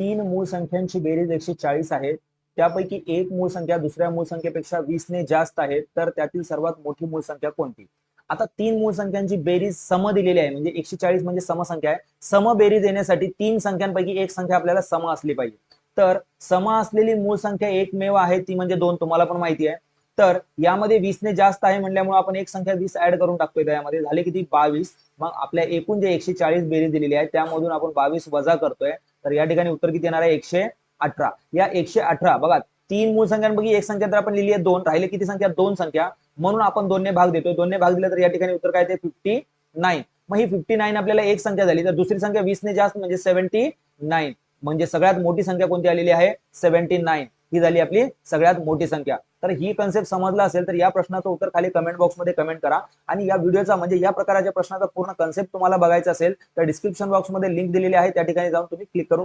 तीन मूळ संख्यांची बेरीज एकशे चाळीस आहे. त्यापैकी एक मूळ संख्या दुसऱ्या मूळ संख्येपेक्षा वीसने जास्त आहे तर त्यातील सर्वात मोठी मूळ संख्या कोणती? आता तीन मूळ संख्यांची बेरीज सम दिलेली आहे म्हणजे एकशे चाळीस म्हणजे समसंख्या आहे. सम बेरीज येण्यासाठी तीन संख्यांपैकी एक संख्या आपल्याला सम असली पाहिजे. तर सम असलेली मूळ संख्या एकमेव आहे ती म्हणजे दोन तुम्हाला पण माहिती आहे. तर यामध्ये वीसने जास्त आहे म्हणल्यामुळे आपण एक संख्या वीस ऍड करून टाकतोय त्यामध्ये झाले किती? बावीस. मग आपल्या एकूण जे एकशे चाळीस बेरीज दिलेली आहे त्यामधून आपण बावीस वजा करतोय. तर या ठिकाणी उत्तर किती येणार आहे? एकशे अठरा. या एकशे अठरा बघा तीन मूळ संख्यांपैकी एक संख्या तर आपण लिहिली आहे दोन. राहिले किती संख्या? दोन संख्या. म्हणून आपण दोनने भाग देतोय. दोनने भाग दिला तर या ठिकाणी उत्तर काय ते फिफ्टी नाईन मग ही फिफ्टी नाईन आपल्याला एक संख्या झाली. तर दुसरी संख्या वीसने जास्त म्हणजे सेव्हन्टी नाईन म्हणजे सगळ्यात मोठी संख्या कोणती आलेली आहे? सेव्हन्टी नाईन ही झाली आपली सगळ्यात मोठी संख्या. तर ही कन्सेप्ट समजला असेल तर या प्रश्नाचं उत्तर खाली कमेंट बॉक्समध्ये कमेंट करा. आणि या व्हिडिओचा म्हणजे या प्रकारच्या प्रश्नाचा पूर्ण कन्सेप्ट तुम्हाला बघायचा असेल तर डिस्क्रिप्शन बॉक्समध्ये लिंक दिलेली आहे. त्या ठिकाणी जाऊन तुम्ही क्लिक करून